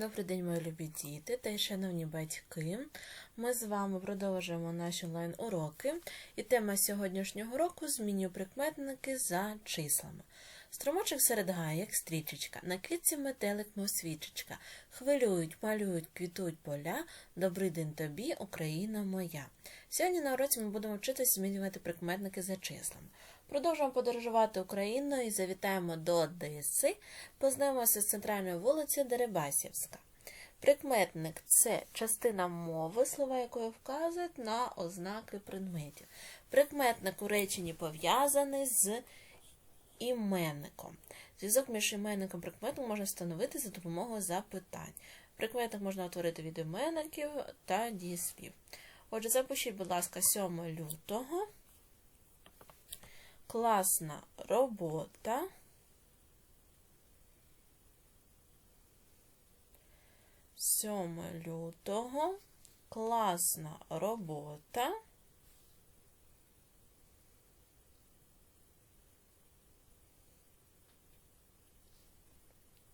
Добрий день, мої любі діти та й шановні батьки. Ми з вами продовжуємо наші онлайн-уроки, і тема сьогоднішнього року змінює прикметники за числами. Струмочок серед гаю, як стрічечка, на квітці метелик, мов свічечка. Хвилюють, малюють, квітують поля. Добрий день тобі, Україна моя. Сьогодні на уроці ми будемо вчитися змінювати прикметники за числами. Продовжуємо подорожувати Україною і завітаємо до Одеси. Познайомимося з центральною вулицею Дерибасівська. Прикметник це частина мови, слова якої вказують на ознаки предметів. Прикметник у реченні пов'язаний з іменником. Зв'язок між іменником і прикметом можна встановити за допомогою запитань. Прикметник можна утворити від іменників та дієслів. Отже, запишіть, будь ласка, 7 лютого. Класна робота. Сьоме лютого. Класна робота.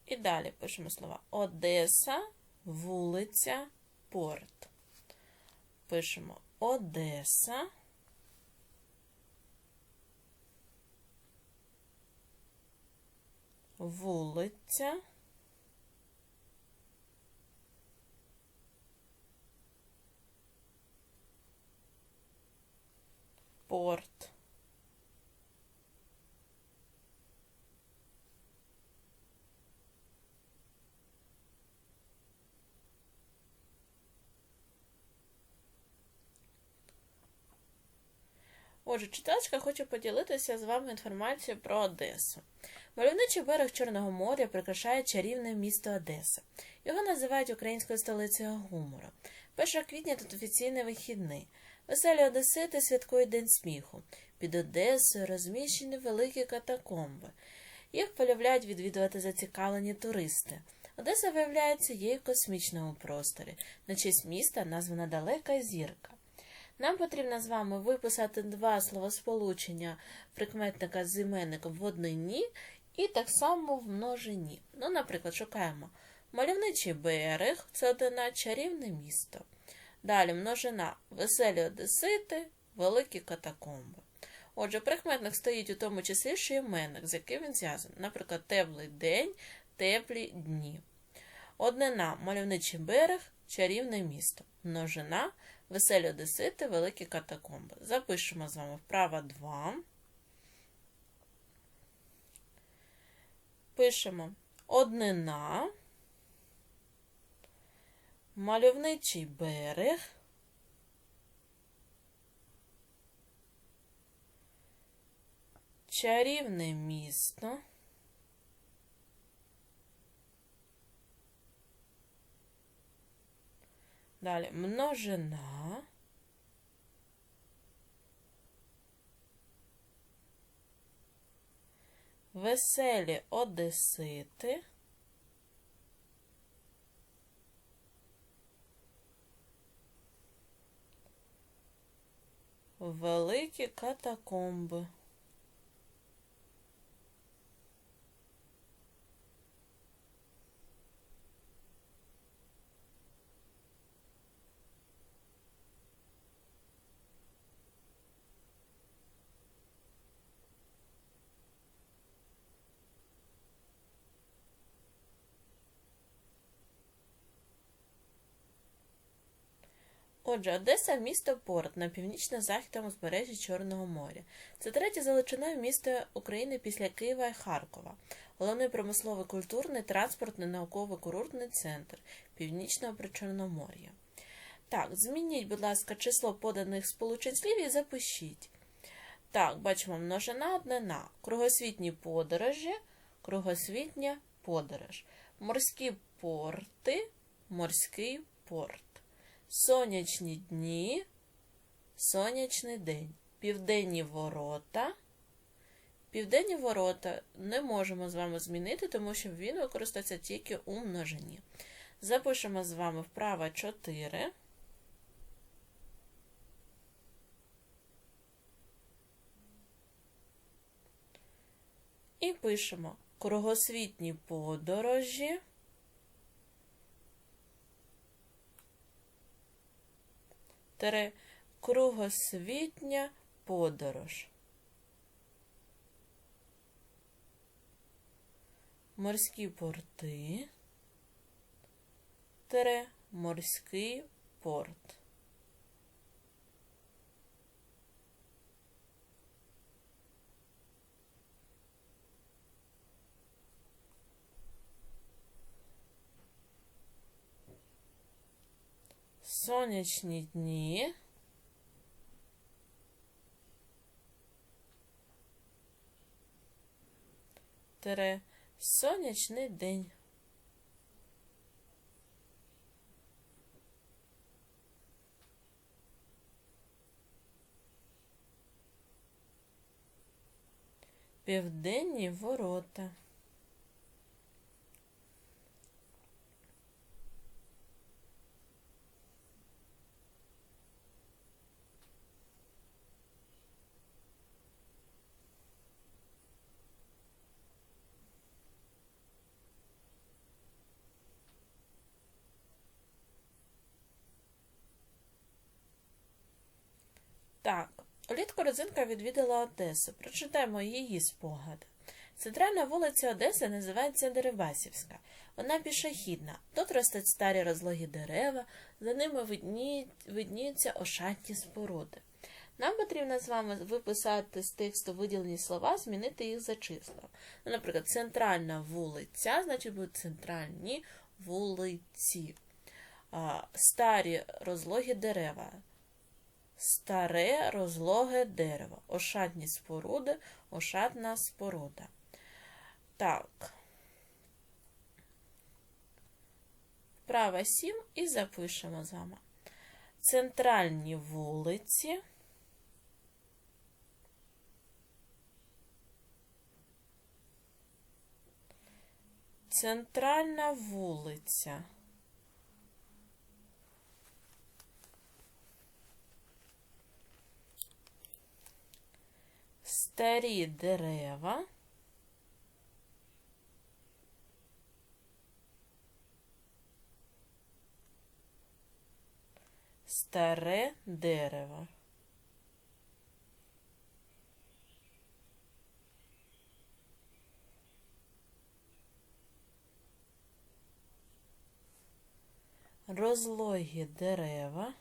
І далі пишемо слова Одеса, вулиця, порт. Пишемо Одеса. Вулиця. Порт. Отже, читачка хоче поділитися з вами інформацією про Одесу. Мальовничий берег Чорного моря прикрашає чарівне місто Одеса. Його називають українською столицею гумору. 1 квітня тут офіційний вихідний. Веселі Одесити святкують День сміху. Під Одесою розміщені великі катакомби. Їх полюбляють відвідувати зацікавлені туристи. Одеса виявляється є в космічному просторі. На честь міста названа далека зірка. Нам потрібно з вами виписати два словосполучення прикметника з іменником в однині і так само в множині. Ну, наприклад, шукаємо мальовничий берег це одина чарівне місто. Далі множина веселі одесити, великі катакомби. Отже, прикметник стоїть у тому числі, що іменник, з яким він зв'язаний. Наприклад, теплий день, теплі дні. Однина мальовничий берег, чарівне місто. Множина веселі одесити, великі катакомби. Запишемо з вами вправа 2. Пишемо однина, мальовничий берег, чарівне місто. Далі множина. Веселі одесити. Великі катакомби. Отже, Одеса місто порт на північно-західному узбережжі Чорного моря. Це третє за величиною місто України після Києва і Харкова. Головний промисловий культурний, транспортний, науковий курортний центр Північного Причорномор'я. Так, змініть, будь ласка, число поданих сполучень слів і запишіть. Так, бачимо множина однина. Кругосвітні подорожі, кругосвітня подорож. Морські порти, морський порт. Сонячні дні, сонячний день. Південні ворота. Південні ворота не можемо з вами змінити, тому що він використовується тільки у множині. Запишемо з вами вправо 4. І пишемо кругосвітні подорожі Тире кругосвітня подорож. Морські порти. Тире морський порт. Сонячні дні. Тире сонячний день. Південні ворота. Так, улітку родзинка відвідала Одесу. Прочитаємо її спогади. Центральна вулиця Одеси називається Дерибасівська. Вона пішохідна. Тут ростуть старі розлогі дерева, за ними видні... видніються ошатні споруди. Нам потрібно з вами виписати з тексту виділені слова, змінити їх за числом. Ну, наприклад, центральна вулиця, значить будуть центральні вулиці. Старі розлогі дерева. Старе розлоге дерево. Ошатні споруди, ошатна споруда. Так. Права 7 і запишемо з вами. Центральні вулиці. Центральна вулиця. Старі дерева. Старе дерево. Розлогі дерева.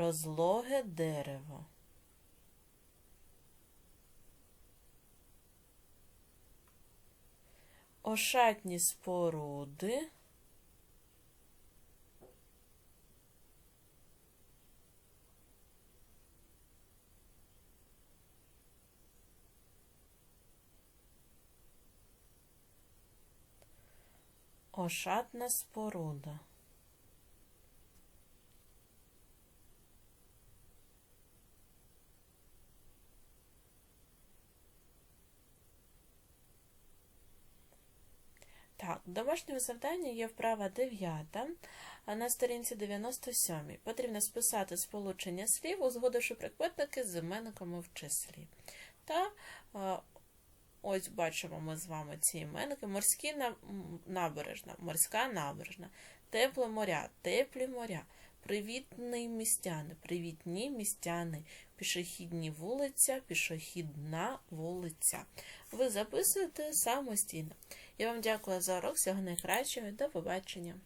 Розлоге дерево. Ошатні споруди. Ошатна споруда. Так, домашнє завдання є вправа 9, на сторінці 97. Потрібно списати сполучення слів, узгодивши прикметники з іменниками в числі. Та е, ось бачимо ми з вами ці іменники. Морські набережна, морська набережна, тепле моря, теплі моря, привітний містяни, привітні містяни, пішохідні вулиця, пішохідна вулиця. Ви записуєте самостійно. Я вам дякую за урок. Всього найкращого. До побачення.